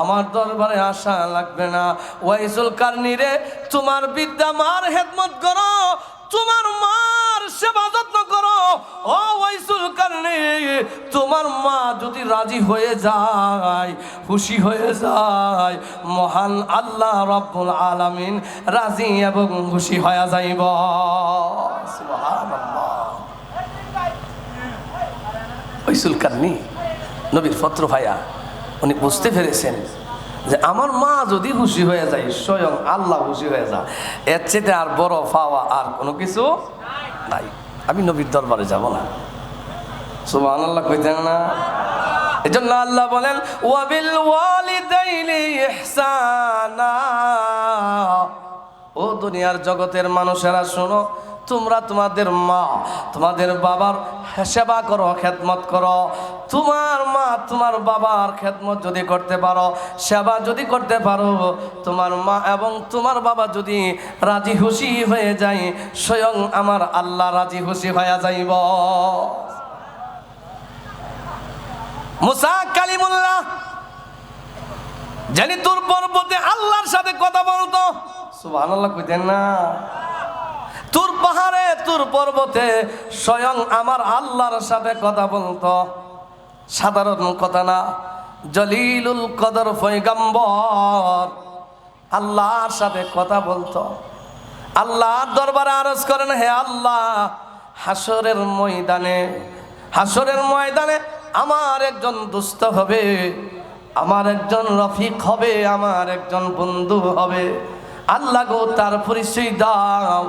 আমার দরবারে আসা লাগবে না। ওয়াইসুল কারনি রে তোমার বিদ্যা, মার হেদমত করো, তোমার মার সেবা যত্ন করো। ও ওয়াইসুল কারনি, তোমার মা যদি রাজি হয়ে যায়, খুশি হয়ে যায়, মহান আল্লাহ রব্বুল আলামিন রাজি এবং খুশি হয়ে যাইব। ওইসুল কারনি, নবীর পত্র ভাইয়া উনি বুঝতে পেরেছেন যে আমার মা যদি খুশি হয়ে যায়, স্বয়ং আল্লাহ খুশি হয়ে যায়, এর চেয়ে আর বড় পাওয়া আর কোনো কিছু নাই। আমি নবীর দরবারে যাব না। সুবহান আল্লাহ কইতেন না। এজন্য আল্লাহ বলেন, ওয়াবিল ওয়ালিদাইনি ইহসানা। ও দুনিয়ার জগতের মানুষেরা, শোনো, তোমরা তোমাদের মা, তোমাদের বাবার সেবা করো, খেদমত করো। তোমার তোমার বাবার খেদমত যদি করতে পারো, সেবা যদি করতে পারো, তোমার মা এবং তোমার বাবা যদি রাজি খুশি হয়ে যায়, স্বয়ং আমার আল্লাহ রাজি খুশি হয়ে যাইব। তোর পাহাড়ে, তোর পর্বতে স্বয়ং আমার আল্লাহর সাথে কথা বলতো। সাধারণ কথা না। জলিলুল কদর ফৈগম্বর আল্লাহর সাথে কথা বলতো। আল্লাহর দরবারে আরজ করেন, হে আল্লাহ হাসরের ময়দানে হাসরের ময়দানে আমার একজন দুস্থ হবে, আমার একজন রফিক হবে, আমার একজন বন্ধু হবে। আল্লাহ গো, তার পরিচয় দাও।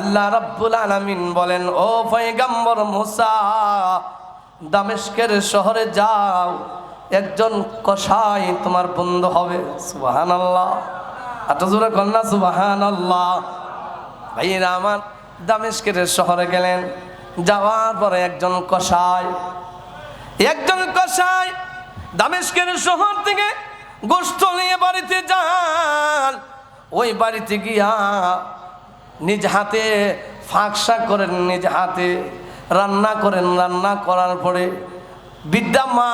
আল্লাহ রাব্বুল আলামিন বলেন, ও পয়গম্বর মুসা দামেস্কের শহরে যাও, একজন কসাই তোমার বন্ধু হবে। সুবাহান আল্লাহ এত জোরে কন্যা সুবাহান আল্লাহ ভাইয়েরা আমার, দামেস্কের শহরে গেলেন, যাওয়ার পরে একজন কসাই একজন কসাই দামেশকের শহর থেকে গোস্ত নিয়ে বাড়িতে যান। ওই বাড়িতে গিয়া নিজ হাতে ফাঁকসা করেন, নিজ হাতে। রান্না করেন, রান্না করার পরে বিদ্যা মা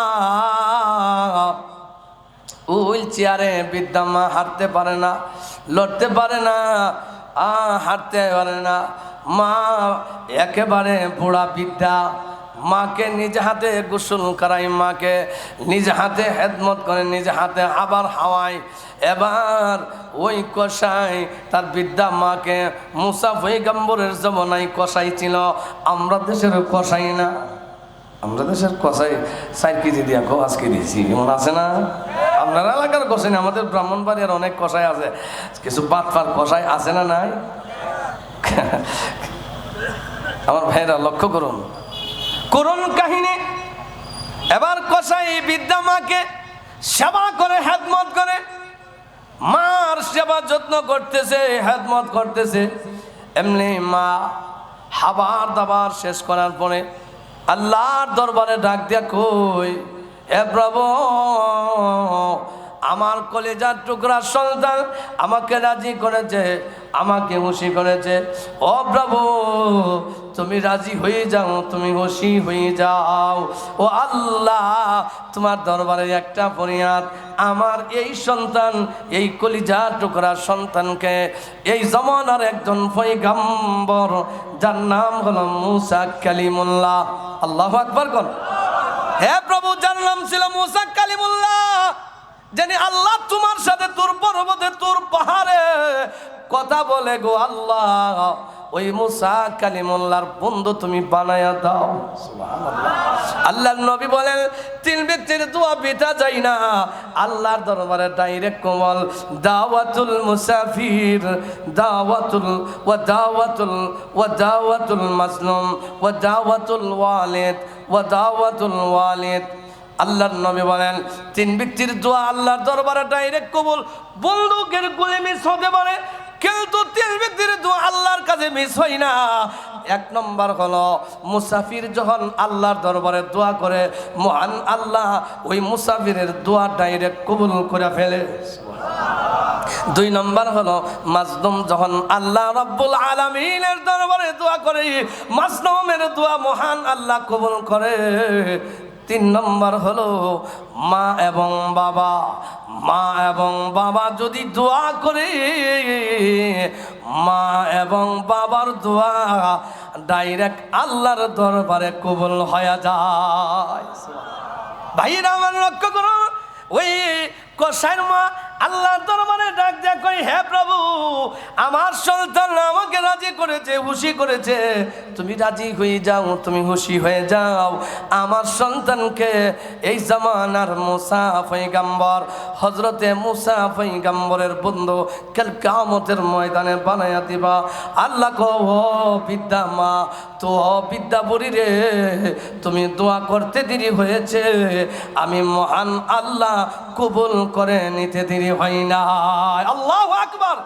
হুইল চেয়ারে বিদ্যা মা হাঁটতে পারে না, লড়তে পারে না হাঁটতে পারে না। মা, একেবারে বুড়া বিদ্যা মাকে নিজ হাতে গোসল করাই মাকে নিজ হাতে হেদমত করে, নিজ হাতে আবার হাওয়ায়। এবার ওই কষাই তার বিদ্যা মাকে মুসাফই গাম্বরের জমানায় কষাই ছিল আমরা দেশের কষাই না। আমরা দেশের কষাই চার কেজি দিয়া কো আজকে দিয়েছি? এমন আছে না? আপনার এলাকার কষাই না, আমাদের ব্রাহ্মণবাড়িয়ার অনেক কষাই আছে। কিছু বাটফার কষাই আছে না নাই? আমার ভাইরা লক্ষ্য করুন করুন কাহিনী। এবার কষাই বিদ্যা মাকে সেবা করে, হেদমত করে। মার সেবা যত্ন করতেছে, হেদমত করতেছে। এমনি মা হাবার দাবার শেষ করার পরে আল্লাহর দরবারে ডাক দিয়া কই, এ প্রভু আমার কলেজার টুকরা সন্তান আমাকে রাজি করেছে, আমাকে খুশি করেছে। ও প্রভু, তুমি রাজি হয়ে যাও, তুমি খুশি হয়ে যাও। ও আল্লাহ, তোমার দরবারে একটা ফরিয়াদ, আমার এই সন্তান, এই কলিজার টুকরা সন্তানকে, এই জমানার একজন পৈগম্বর যার নাম হলো মুসা কালিমুল্লাহ। আল্লাহ আকবর কর হে প্রভু, যার নাম ছিল মুসা কালিমুল্লাহ। জানি আল্লাহ তোমার সাথে, তোর পর্বতে, তোর পাহাড়ে কথা বলে গো আল্লাহ। ওই মুসা কালিমুল্লাহর বন্ধু তুমি বানায়া দাও। আল্লাহর নবী বলেন, তিন ব্যক্তির দোয়া বিটা যাই না। আল্লাহর দরবারে ডাইরেক্ট কমল। দাওয়াতুল মুসাফির, দাওয়াতুল ওয়া দাওয়াতুল ওয়া দাওয়াতুল মাসলুম ওয়া দাওয়াতুল ওয়ালিদ, ওয়া দাওয়াতুল ওয়ালিদ। আল্লাহর নবী বলেন, তিন ব্যক্তির দোয়া আল্লাহর দরবারে ডাইরেক্ট কবুল, বন্দুকের গুলি মিস হতে পারে, কিন্তু তিন ব্যক্তির দোয়া আল্লাহর কাছে মিস হয় না। এক নম্বর হলো, মুসাফির যখন আল্লাহর দরবারে দোয়া করে, মহান আল্লাহ ওই মুসাফিরের দোয়া ডাইরেক্ট কবুল করে ফেলে। দুই নম্বর হলো মাজলুম যখন আল্লাহ রব্বুল আলমিনের দরবারে দোয়া করে মাজলুমের দোয়া মহান আল্লাহ কবুল করে। তিন নম্বর হলো মা এবং বাবা। মা এবং বাবা যদি দোয়া করে, মা এবং বাবার দোয়া ডাইরেক্ট আল্লাহর দরবারে কবুল হয়ে যায়। ভাইয়েরা আমার লক্ষ্য করো, ওই কষাইর মা আল্লাহর দরবারে ডাক দেয়া কই হে প্রভু, আমার সন্তান আমাকে রাজি করেছে, খুশি করেছে। তুমি রাজি হয়ে যাও, তুমি খুশি হয়ে যাও। আমার সন্তানকে এই জামানার মুসা পৈগাম্বর হজরতে মুসা পৈগাম্বরের বন্ধু কাল কামতের ময়দানে বানাইয়া দিবা। আল্লাহ কো বিদ্যা মা, তো বিদ্যা বুড়ি রে, তুমি দোয়া করতে দেরি হয়েছে। আমি মহান আল্লাহ কবুল করে নিতে দেরি হয় না। আল্লাহ আকবার।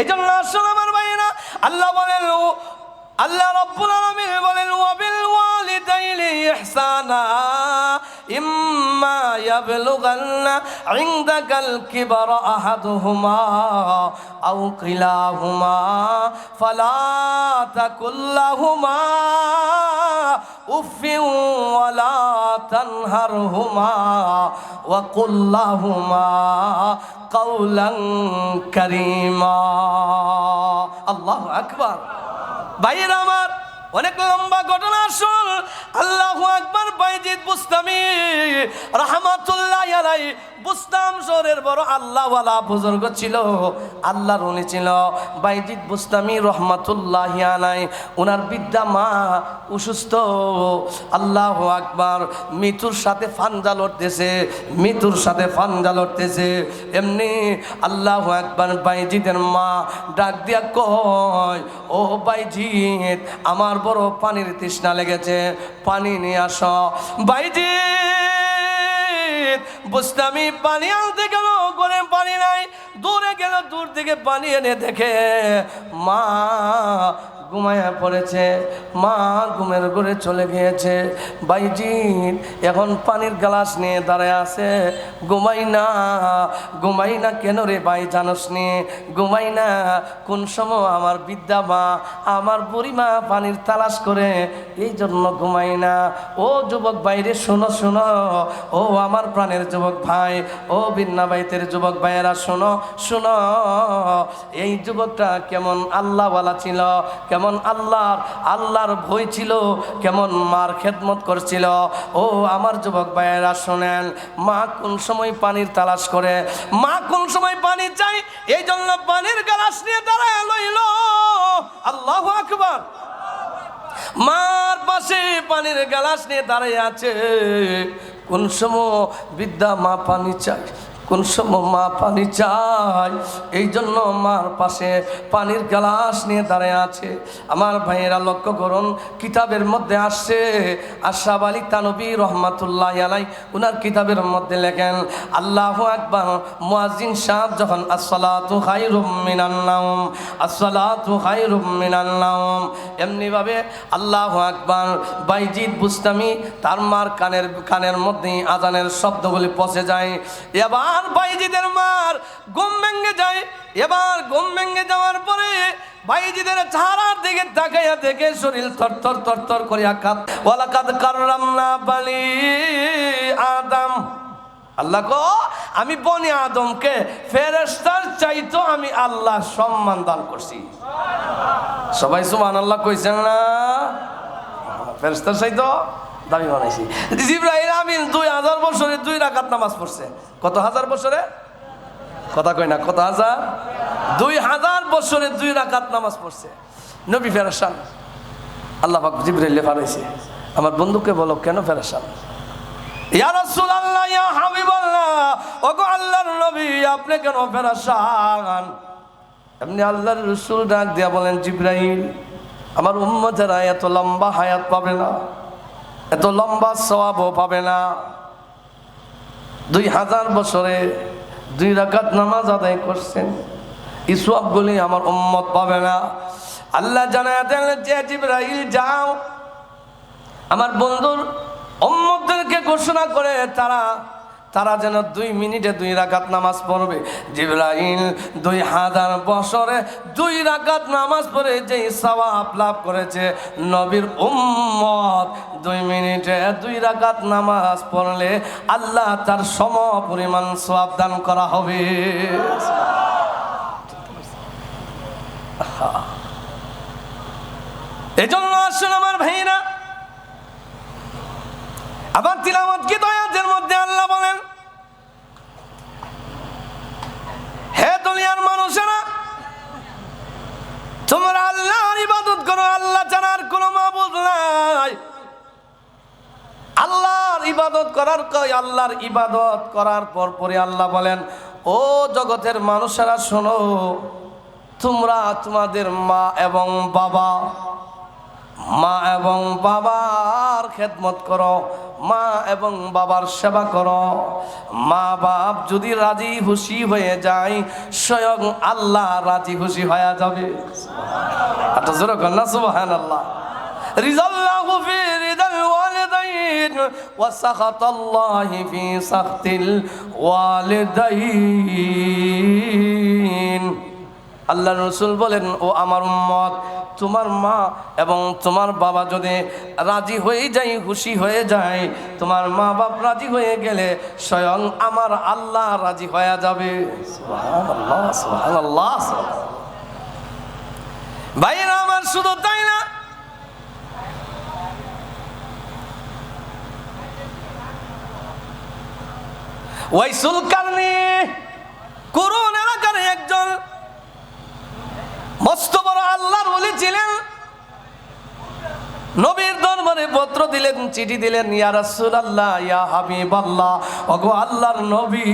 এই জন্য আসলে আমার ভাইয়েরা। আল্লাহ বলেন আল্লাহ রব্বুল আলামিন বলেন, ওয়াবিল ওয়ালিদাইনি ইহসানা, ইম্মা ইয়াবলুগান্না ইনদাকাল কিবারা আহাদুহুমা আও কিলাহুমা ফালা তাকুল্লাহুমা উফিন ওয়ালা তানহারহুমা ওয়া কুল্লাহুমা কাউলান কারীমা। আল্লাহু আকবার। ভাইয়ের আমার অনেক লম্বা ঘটনা শুন আল্লাহ আকবার বাইজিদ বুস্তামি রহমাতুল্লাহ আলাই বুস্তাম শহরের বড় আল্লাহওয়ালা বুজুর্গ ছিল, আল্লাহর উনি ছিল বাইজিদ বুস্তামি রহমাতুল্লাহ আলাই ওনার বিদ্যা মা অসুস্থ। আল্লাহ আকবার মৃত্যুর সাথে ফানজা লড়তেছে, মৃত্যুর সাথে ফানজা লড়তেছে। এমনি আল্লাহ একবার বাইজিদের মা ডাক দিয়া কয়, ও বাইজিৎ আমার বড় পানির তৃষ্ণা লেগেছে। পানি নিয়ে আস। বাইজিৎ বুঝতামি, পানি আনতে গেল করে পানি নাই। দূরে গেল, দূর থেকে পানি এনে দেখে। মা ঘুমায়া পড়েছে। মা ঘুমের ঘরে চলে গিয়েছে। বাইজিন এখন পানির গ্লাস নিয়ে দাঁড়ায় আছে। ঘুমাই না ঘুমাই না কেন রে ভাই জানোস নি? ঘুমাই না, কোন সময় আমার বিদ্যা মা, আমার বুড়ি মা পানির তালাশ করে এই জন্য ঘুমাই না। ও যুবক বাইরে শোনো শোনো। ও আমার প্রাণের যুবক ভাই, ও বিন্না বাইতের যুবক ভাইয়েরা, শোনো শোনো। এই যুবকটা কেমন আল্লাহওয়ালা ছিল, কেমন আল্লাহর আল্লাহর ভয় ছিল, কেমন মার খেদমত করছিল। ও আমার যুবক ভাইয়েরা, শোনেন, মা কোন সময় পানির তালাশ করে? মা কোন সময় পানি চাই এই জন্য পানির গালাস নিয়ে দাঁড়ায় লইল। আল্লাহ আকবার। মার পাশে পানির গ্লাস নিয়ে দাঁড়িয়ে আছে। কোন সময় বিদ্যা মা পানি চাই কোন সময় মা পানি চাই এই জন্য মার পাশে পানির গ্লাস নিয়ে দাঁড়িয়ে আছে। আমার ভাইয়েরা লক্ষ্য করুন, কিতাবের মধ্যে আসছে, আশরাফ আলী তানবী রহমাতুল্লাহ আলাই উনার কিতাবের মধ্যে লেখেন, আল্লাহ আকবার। মুয়াজ্জিন সাহেব যখন, আসসালাতু খায়রুম মিনান নাওম, আসসালাতু খায়রুম মিনান নাওম। এমনিভাবে আল্লাহ আকবার, বাইজিদ বুস্তামি, তার মার কানের কানের মধ্যে আজানের শব্দগুলি পচে যায়। এবার বাইজিদের মার ঘুম ভেঙে যায়। এবার ঘুম ভেঙে যাওয়ার পরে বাইজিদের চেহারার দিকে তাকাইয়া দেখে শরীর থরথর থরথর করিয়া কাঁদ ওয়ালাকাদ কাররাম না বালি আদম। আল্লাহ গো, আমি বনি আদমকে ফেরেস্তার চাইতো আমি আল্লাহ সম্মান দান করছি। সবাই সুমান আল্লাহ কইছেন না? ফেরেস্তার চাইতো? দামি বানাইছি। জিব্রাহিম আমিন দুই হাজার বছরে দুই রাকাত নামাজ পড়ছে। কত হাজার বছরে? কথা কই না, কত হাজার? দুই হাজার বছরে দুই রাকাত নামাজ পড়ছে। নবী ফেরেশান আল্লাহ পাক জিব্রাইলে বানাইছে। আমার বন্ধুকে বলো, কেন ফেরেশান ইয়া রাসূলুল্লাহ, ইয়া হাবিবাল্লাহ, ওগো আল্লাহর নবী, আপনি কেন ফেরেশান এমনি আল্লাহর রসুল ডাক দিয়া বলেন জিব্রাহিম আমার উম্মতেরা এত লম্বা হায়াত পাবে না। এত লম্বা সবাবও পাবে না। দুই হাজার বছরে দুই রাকাত নামাজ আদায় করছেন, এই সবগুলি আমার উম্মত পাবে না। আল্লাহ জানায় যাও। আমার বন্ধুর উম্মতদেরকে ঘোষণা করে তারা তারা যেন দুই মিনিটে দুই রাকাত নামাজ পড়বে। জিব্রাইল দুই হাজার বছরে দুই রাকাত নামাজ পড়ে যেই সওয়াব লাভ করেছে। নবীর উম্মত দুই মিনিটে দুই রাকাত নামাজ পড়লে আল্লাহ তার সম পরিমাণ সওয়াব দান করা হবে। এজন্য আসুন আমার ভাইরা আবার তিলামত কি দয়াতের মধ্যে আল্লাহ বলেন? হে দুনিয়ার মানুষেরা, তোমরা আল্লাহর ইবাদত করো, আল্লাহ ছাড়ার কোনো মাবুদ নাই। আল্লাহর ইবাদত করার আল্লাহর ইবাদত করার পর পরে আল্লাহ বলেন, ও জগতের মানুষেরা, শোনো, তোমরা তোমাদের মা এবং বাবা, মা এবং বাবার খেদমত করো, মা এবং বাবার সেবা করো। মা বাপ যদি রাজি খুশি হয়ে যায়, স্বয়ং আল্লাহ রাজি খুশি হয়ে যাবে। আল্লাহ রিজাল্লাহু আল্লাহ রসুল বলেন, ও আমার উম্মত, তোমার মা এবং তোমার বাবা যদি রাজি হয়ে যায়, খুশি হয়ে যায়, তোমার মা বাপ রাজি হয়ে গেলে স্বয়ং আমার আল্লাহ রাজি হয়ে যাবে। ভাইরা আমার, শুধু তাই না ওয়াইসুল কারণে করুন এলাকার একজন মস্ত বড় আল্লাহর ওলি ছিলেন নবীর দরবারে পত্র দিলেন, চিঠি দিলেন, ইয়া ইয়া ওগো আল্লাহর নবী।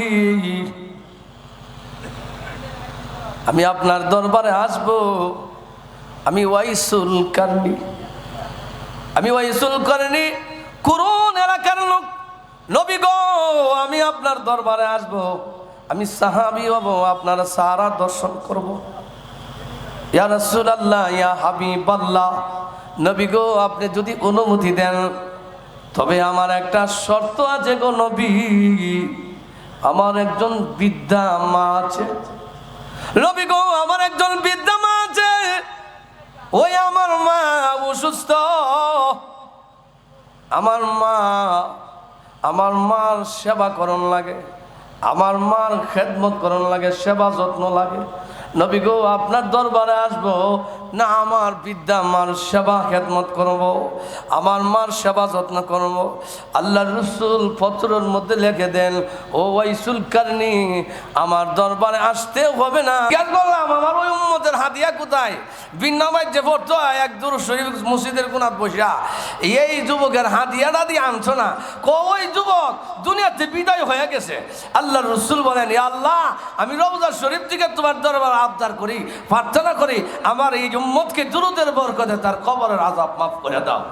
আমি আপনার দরবারে আসব, আমি ওয়াইসুল কারনি আমি ওয়াইসুল কারনি করুন এলাকার লোক। নবী গো, আমি আপনার দরবারে আসব, আমি সাহাবি হব, আপনার সারা দর্শন করব। ইয়া রাসূলুল্লাহ, ইয়া হাবিবাল্লাহ। নবী গো, আপনি যদি অনুমতি দেন, তবে আমার একটা শর্ত আছে গো নবী। আমার একজন বিদ্যা মা আছে। নবী গো, আমার একজন বিদ্যা মা আছে। ওই আমার মা অসুস্থ। আমার মা, আমার মার সেবা করণ লাগে। আমার মার খেদমত করণ লাগে, সেবা যত্ন লাগে। নবী গো আপনার দরবারে আসব। না আমার বিদ্যা, মার সেবা খেদমত করব, আমার মার সেবা যত্ন করব। আল্লাহ রসুল পত্রের মধ্যে লিখে দেন, ও ওয়াইসুল কারনি, আমার দরবারে আসতে হবে না। জিজ্ঞাসা করলাম, আমার ওই উম্মতের হাদিয়া কোথায়? বিন্নামাই যে পড়তো এক দূর শরীফ মসজিদের কোনাত বসিয়া, এই যুবকের হাদিয়াটা দিয়ে আনছো না? ক, ওই যুবক, দুনিয়াতে বিদায় হয়ে গেছে। আল্লাহ রসুল বলেন আল্লাহ, আমি রবজার শরীফ থেকে তোমার দরবার আবদার করি, প্রার্থনা করি, আমার এই উম্মতকে দুরুদের বরকতে তার কবরের আজাব মাফ করে দাও।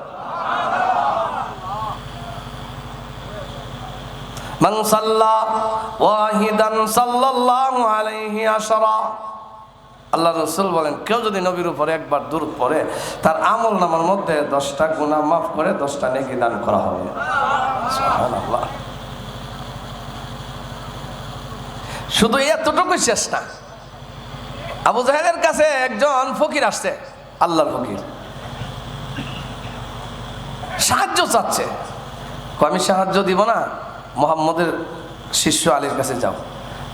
মান সাল্লা ওয়াহিদান সাল্লাল্লাহু আলাইহি আশরা। আল্লাহ রসুল বলেন, কেউ যদি নবীর উপরে একবার দূর পড়ে, তার আমল নামার মধ্যে দশটা গুণা মাফ করে দশটা নেকি দান করা হবে। শুধু এতটুকু শেষ না আবু জাহেলের কাছে একজন ফকির আসছে, আল্লাহর ফকির। সাহায্য চাচ্ছে। আমি সাহায্য দিব না, মোহাম্মদের শিষ্য আলীর কাছে যাও।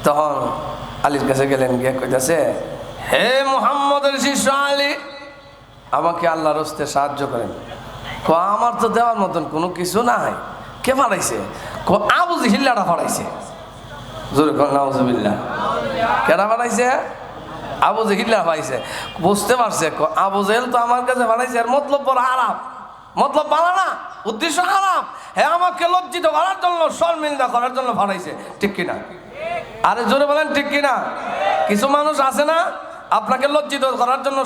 তখন আলীর কাছে গেলেন, গিয়ে কইতাছে, হে মোহাম্মদের শিষ্য আলী, আমাকে আল্লাহর হস্তে সাহায্য করেন। ক আমার তো দেওয়ার মতন কোনো কিছু নাই। কে ফাড়াইছে? ক আবু জিল্লাটা ফাড়াইছে। জোরে কর নাউজুবিল্লাহ। কেনা ফাড়াইছে? আবু জেহিল্লা পাইছে বুঝতে পারছে আবু জেহেল তো আমার কাছে বানাইছে আর মতলব বড় আরাম। মতলব বানা না, উদ্দেশ্য আরাম হ্যাঁ আমাকে লজ্জিত করার জন্য শর্মিন্দা করার জন্য বানাইছে। ঠিক কিনা? আরে জোরে বলেন, ঠিক কিনা? কিছু মানুষ আছে না? আপনাকে লজ্জিত করার জন্য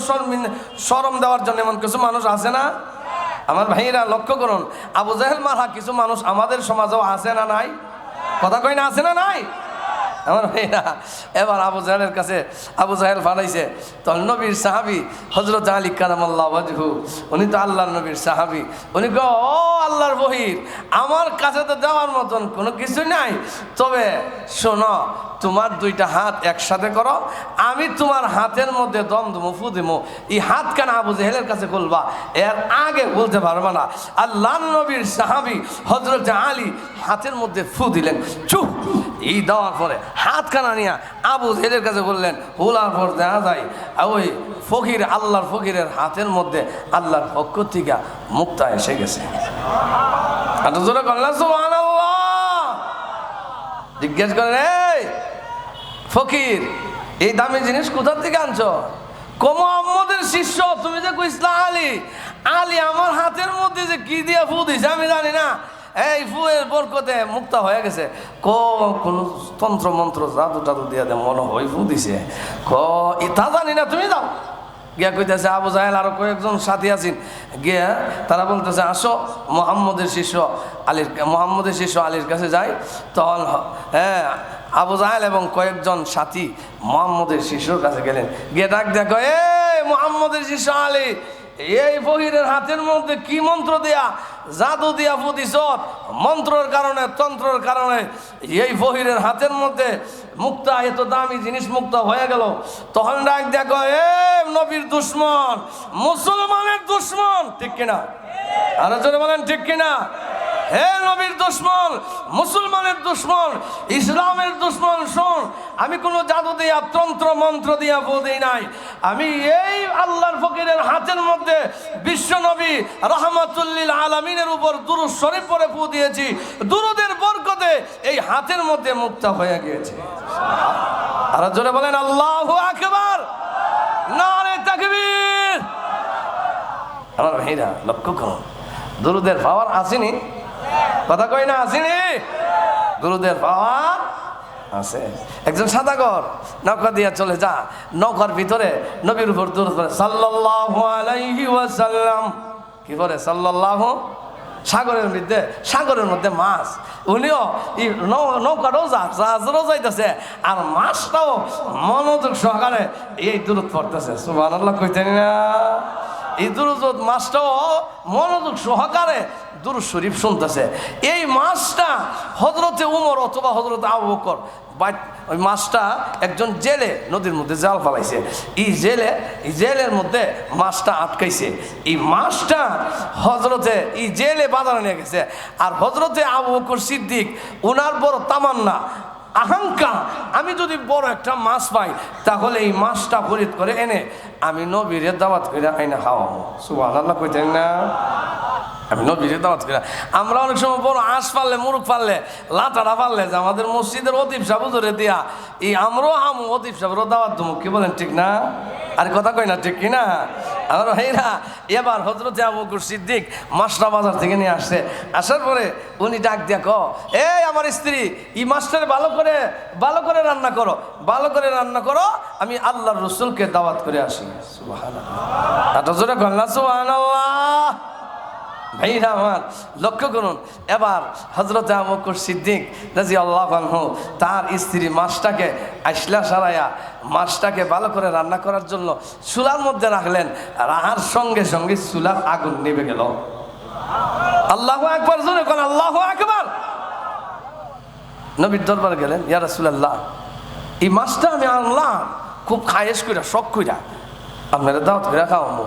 শরম দেওয়ার জন্য এমন কিছু মানুষ আছে না? আমার ভাইরা লক্ষ্য করুন, আবু জাহেল মারা কিছু মানুষ আমাদের সমাজেও আছে না নাই? কথা কই না আছে না নাই? এবার আবু জাহেলের কাছে, আবু জাহেল ফানাইছে তো নবীর সাহাবি হজরত আলী কারামাল্লাহ ওয়াজহু, উনি তো আল্লাহর নবীর সাহাবি। উনি কো ও আল্লাহর বহির, আমার কাছে তো দেওয়ার মতন কোনো কিছু নাই। তবে শোনো, তোমার দুইটা হাত একসাথে করো, আমি তোমার হাতের মধ্যে দম দুমো ফু দিমো এই হাত কেন আবু জেহেলের কাছে খুলবা? এর আগে বলতে পারবা না। আল্লাহ নবীর সাহাবি হজরত আলী হাতের মধ্যে ফু দিলেন। চুপ। এই দেওয়ার পরে হাত কানা নিয়ে আবু জেহেলের কাছে বললেন, হুলার পর দেখা যায় ওই ফকির আল্লাহর ফকিরের হাতের মধ্যে আল্লাহর পক্ষ থেকে মুক্তা এসে গেছে। জিজ্ঞেস করেন, এই ফকির, এই দামি জিনিস কোথার থেকে আনছো? কমো আম্মদের শিষ্য, তুমি যে কইসলা আলী আলী আমার হাতের মধ্যে যে কি দিয়ে ফু দিছে আমি জানি না। এই ফুয়ের বরকতে মুক্তা হয়ে গেছে। ক, কোন তন্ত্র, মন্ত্র, জাদু, টাদু দিয়ে দে, মনে হয় ফু দিছে ক তা জানি না, তুমি যাও। গিয়া কইতেছে, আবু জাহেল আরও কয়েকজন সাথী আছেন। গিয়া তারা বলতেছে, আসো, মোহাম্মদের শিষ্য আলীর মোহাম্মদের শিষ্য আলীর কাছে যাই। তখন হ্যাঁ আবু জাহেল এবং কয়েকজন সাথী মোহাম্মদের শিষ্যর কাছে গেলেন। গিয়ে ডাক দেখো এ মোহাম্মদের শিষ্য আলী এই ফকিরের হাতের মধ্যে কি মন্ত্র দেয়া জাদু দিয়া প্রতিশোধ? মন্ত্রর কারণে, তন্ত্রর কারণে এই ফহিরের হাতের মধ্যে মুক্তা, এত দামি জিনিস মুক্ত হয়ে গেল। তখন ডাক দেখো এ নবীর দুশ্মন, মুসলমানের দুশ্মন। ঠিক কিনা? আর বলেন, ঠিক কিনা? হে নবীর দুশ্মন, মুসলমানের দুশ্মন, ইসলামের দুশ্মন, শোন, আমি কোনো জাদু দিয়া, তন্ত্র, মন্ত্র দিয়া বোধই নাই। আমি এই আল্লাহর ফকিরের হাতের মধ্যে বিশ্ব নবী রহমতুল্লিল আলমিনের উপর দুরুদ শরীফ পরে ফু দিয়েছি। দুরুদের বরকতে এই হাতের মধ্যে মুক্তা হয়ে গিয়েছে। আর জোরে বলেন, আল্লাহ আকবার! নারে তাকবীর! আমার ভাইরা লক্ষ্য করুন দুরুদের পাওয়ার আসেনি। কথা কই না আসেনি দুরুদের পাওয়ার আছে। একজন সাদাগর নৌকা দিয়া চলে যা, নৌকার ভিতরে নবীর উপর দূর করে, সাল্লাল্লাহু আলাইহি ওয়াসাল্লাম। কি করে সাল্লাল্লাহু? সাগরের মধ্যে সাগরের মধ্যে মাছ। উনিও নৌকাটাও জাহাজেরও যাইতেছে আর মাছটাও মনোযোগ সহকারে এই দূরত পড়তেছে। সুবাহ কইতেন না। এই দুরুজত মাছটাও মনোযোগ সহকারে দুরু শরীফ শুনতেছে। এই মাছটা হজরতে উমর অথবা হজরতে আবু বকর ওই মাছটা একজন জেলে নদীর মধ্যে জাল ফালাইছে। এই জেলে এই জেলের মধ্যে মাছটা আটকাইছে। এই মাছটা হজরতে এই জেলে বাজারে নিয়ে গেছে। আর হজরতে আবু বকর সিদ্দিক ওনার বড় তামান্না আহাঙ্কা, আমি যদি বড় একটা মাছ পাই, তাহলে এই মাছটা খরিদ করে এনে আমি নবীরে দাওয়াত করে আইনা খাওয়াবো। সুবাহ আল্লাহ কইতেন না? আমি নবীরে দাওয়াত করে, আমরা অনেক সময় বড় আঁশ পারলে মুরুখ পারলে লাটাটা পারলে যে আমাদের মসজিদের অতিব সাহেব ধরে দিয়া, এই আমরাও আমু অতিব সাহেবেরও দাওয়াত দেবো। কি বলেন, ঠিক না? আর কথা কই না, ঠিক কি না? আমার ভাইরা, এবার হজরতে আবু বকর সিদ্দিক মাছটা বাজার থেকে নিয়ে আসছে আসার পরে উনি ডাক দিয়া ক এই আমার স্ত্রী ই মাস্টার ভালো করে ভালো করে রান্না করো, ভালো করে রান্না করো, আমি আল্লাহর রসুলকে দাওয়াত করে আসি। সুবাহ জোরে গল্লা সুবহানাল্লাহ। ভাইরা আমার, লক্ষ্য করুন, এবার হজরত আমকুর সিদ্দিক রাজি আল্লাহ আনহু তার স্ত্রী মাছটাকে আইসলা সারাইয়া মাছটাকে ভালো করে রান্না করার জন্য চুলার মধ্যে রাখলেন রাহার সঙ্গে সঙ্গে চুলার আগুন নেবে গেল। আল্লাহ একবার জোরে কোন আল্লাহ একবার নবীর দরবার গেলেন, ইয়া রাসূলুল্লাহ, এই মাছটা আমি আনলাম, খুব খায়েস কইরা, শখ কইরা। আপনারা দাওয়াত করে খাওয়াবো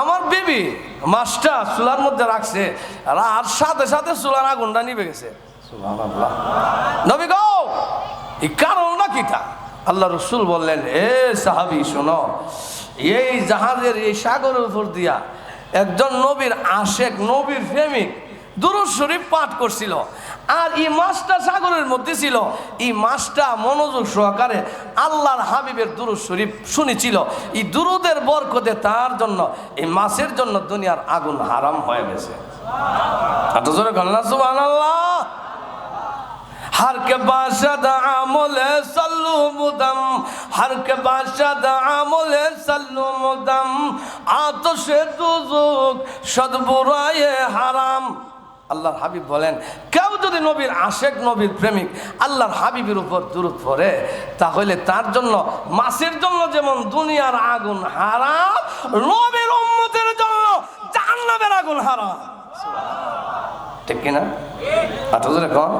আমার বেবি মাছটা চুলার মধ্যে রাখছে আর সাথে সাথে চুলার আগুনটা নিভে গেছে। নবী গো কিটা আল্লাহ রসুল বললেন, এ সাহাবি, শোনো, এই জাহাজের এই উপর দিয়া একজন নবীর আশেক, নবীর প্রেমিক দুরুদ শরীফ পাঠ করছিল। আর এই মাছটা সাগরের মধ্যে ছিল, এই মাছটা মনোযোগ সহকারে আল্লাহর হাবিবের দুরু শরীফ শুনেছিল। এই দুরুদের বরকতে তার জন্য, এই মাছের জন্য দুনিয়ার আগুন হারাম হয়ে গেছে। ہر کے باشد عامل سلو مدم ہر کے باشد عامل سلو مدم আল্লাহর হাবিব বলেন, কেউ যদি নবীর আশেক, নবীর প্রেমিক আল্লাহর হাবিবের উপর দূরত পড়ে, তাহলে তার জন্য, মাসের জন্য যেমন দুনিয়ার আগুন হারাম, নবীর উম্মতের জন্য জাহান্নামের আগুন হারাম। ঠিক কিনা? আচ্ছা কন।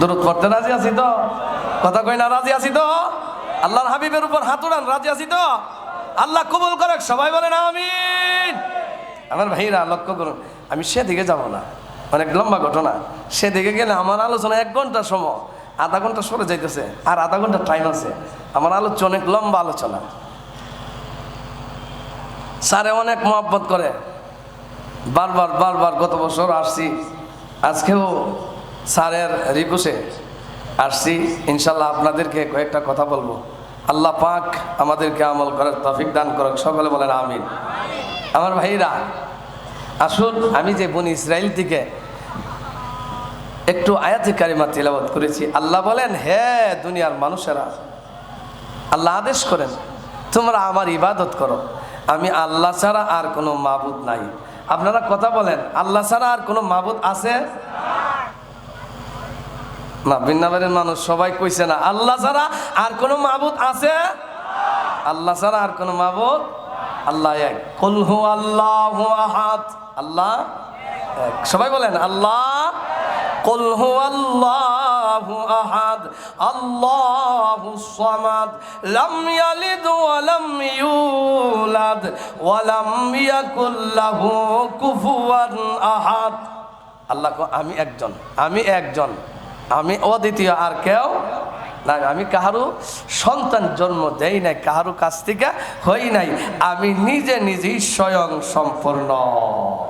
দূরত পড়তে রাজি আছি তো? কথা কই না, রাজি আছি তো? আল্লাহর হাবিবের উপর হাত উড়ান, রাজি আছি তো? আল্লাহ কবুল করে সবাই বলেন আমিন। আমার ভাইরা লক্ষ্য করুন, আমি সেদিকে যাব না। অনেক লম্বা ঘটনা। সেদিকে গেলে আমার আলোচনা এক ঘণ্টা সময়, আধা ঘণ্টা সরে যাইতেছে, আর আধা ঘণ্টা টাইম আছে। আমার আলোচনা অনেক লম্বা আলোচনা। স্যারে অনেক মহব্বত করে। বারবার বারবার গত বছর আসছি। আজকেও স্যারের রিকুশে আসছি। ইনশাল্লাহ আপনাদেরকে কয়েকটা কথা বলব। আল্লাহ পাক আমাদেরকে আমল করার তফিক দান করুক। সকলে বলেন আমিন। আমার ভাইরা, আসুন, আমি যে বনি ইসরায়েল থেকে একটু আয়াতি কারিমা তিলাবত করেছি। আল্লাহ বলেন, হে দুনিয়ার মানুষেরা, আল্লাহ আদেশ করেন, তোমরা আমার ইবাদত করো। আমি আল্লাহ ছাড়া আর কোনো মাবুদ নাই। আপনারা কথা বলেন, আল্লাহ ছাড়া আর কোনো মাবুদ আছে? না বৃন্দাবনের মানুষ, সবাই কইছে না, আল্লাহ ছাড়া আর কোনো মাবুদ আছে? আল্লাহ ছাড়া আর কোনো মাবুদ আল্লাহ এক। কলহু আল্লাহ আল্লাহ এক। সবাই বলেন, আল্লাহ قل هو الله أحد الله الصمد لم يلد ولم يولد ولم يكن له كفوا أحد আল্লাহ কো, আমি একজন আমি একজন আমি অদ্বিতীয় আর কেউ না আমি কাহারু সন্তান জন্ম দেই নাই কাহারু কাছ থেকে হই নাই আমি নিজে নিজেই স্বয়ং সম্পূর্ণ আহ,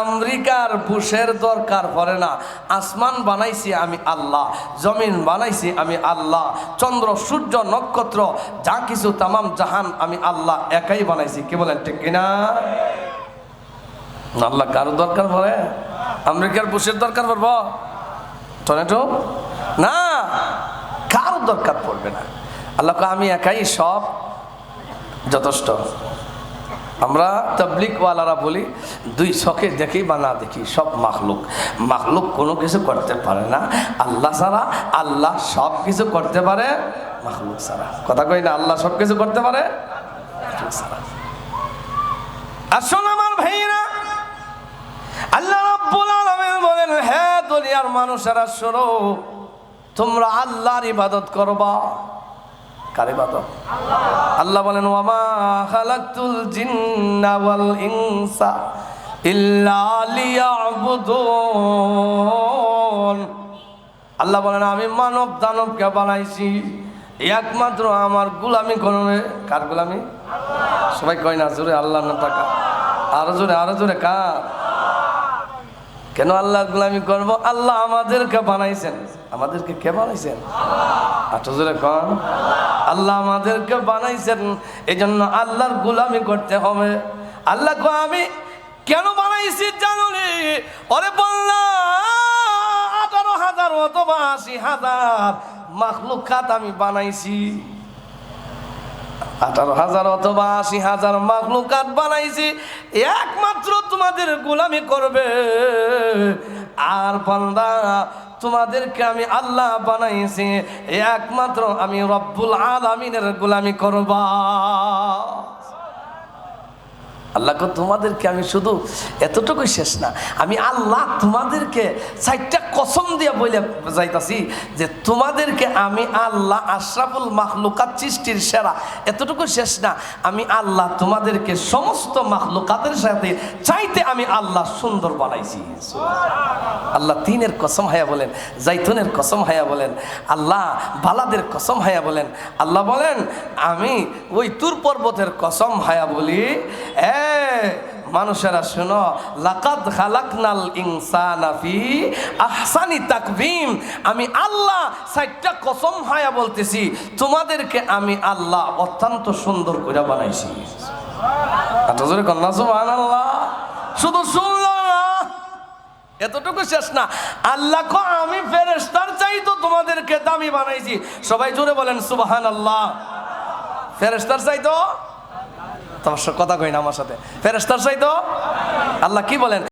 আমেরিকার বুশের দরকার পড়ে না। আসমান বানাইছি আমি আল্লাহ, জমিন বানাইছি আমি আল্লাহ, চন্দ্র, সূর্য, নক্ষত্র, যা কিছু তামাম জাহান আমি আল্লাহ একাই বানাইছি। কি বলেন, ঠিক কিনা? আল্লাহ কারও দরকার পড়ে? আমেরিকার বুশের দরকার পড়ব? টনেটো না, কারও দরকার পড়বে না। আল্লাহ আমি একাই সব যথেষ্ট। আমরা তবলিকওয়ালারা বলি, দুই চোখে দেখি বা না দেখি, সব মাখলুক। মাখলুক কোনো কিছু করতে পারে না। আল্লাহ ছাড়া আল্লাহ সব কিছু করতে পারে, মাখলুক ছাড়া। কথা কই না, আল্লাহ সব কিছু করতে পারে। আসুন আমার ভাইরা আল্লাহ রাব্বুল আলামিন বলেন হে দুনিয়ার মানুষেরা শোনো, তোমরা আল্লাহর ইবাদত করবা। আল্লাহ বলেন আল্লাহ বলেন, আমি মানব দানবকে বানাইছি। একমাত্র আমার গুলামি করবে কার গুলামি? সবাই কয় না, জোরে আল্লাহ না টাকা আরও জোরে আরও জোরে কার? কেন আল্লাহর গুলামি করব? আল্লাহ আমাদেরকে বানাইছেন। আমাদেরকে কে বানাইছেন? আচ্ছা জোরে কন। আল্লাহ আমাদেরকে বানাইছেন এই জন্য আল্লাহর গুলামি করতে হবে। আল্লাহ আমি কেন বানাইছি জানো নি ওরে বললাম, আঠারো হাজার অথবা আশি হাজার মাখলুকাত আমি বানাইছি। আঠারো হাজার অথবা আশি হাজার মাখলুকাত বানাইছি, একমাত্র তোমাদের গোলামি করবে। আর বান্দা, তোমাদেরকে আমি আল্লাহ বানাইছি, একমাত্র আমি রব্বুল আলামিনের গোলামি করবা। আল্লাহ তোমাদেরকে আমি শুধু এতটুকুই শেষ না, আমি আল্লাহ তোমাদেরকে চারটা কসম দিয়ে বলে যাইতাছি যে তোমাদেরকে আমি আল্লাহ আশরাফুল মাখলুকাত সৃষ্টির সেরা এতটুকু শেষ না, আমি আল্লাহ তোমাদেরকে সমস্ত মাখলুকাতের সাথে চাইতে আমি আল্লাহ সুন্দর বানাইছি। আল্লাহ তিনের কসম হায়া বলেন, জাইতুনের কসম হায়া বলেন, আল্লাহ বালাদের কসম হায়া বলেন, আল্লাহ বলেন, আমি ওই তুর পর্বতের কসম হায়া বলি মানুষেরা শোনো, লাকাদ খালাকনাল ইনসানা ফি আহসানি তাকভিম আমি আল্লাহ সাইটটা কসম হায়া বলতেছি, তোমাদেরকে আমি আল্লাহ অত্যন্ত সুন্দর করে বানাইছি। সুবহানাল্লাহ। শুধু শুনলো না, এতটুকু শেষ না। আল্লাহ কো আমি ফেরেশতার চাই তো তোমাদেরকে দামি বানাইছি। সবাই জোরে বলেন সুবহান আল্লাহ ফেরেশতার চাই তো তোমার কথা কই না আমার সাথে। ফেরেস্তার চাই তো আল্লাহ কি বলেন?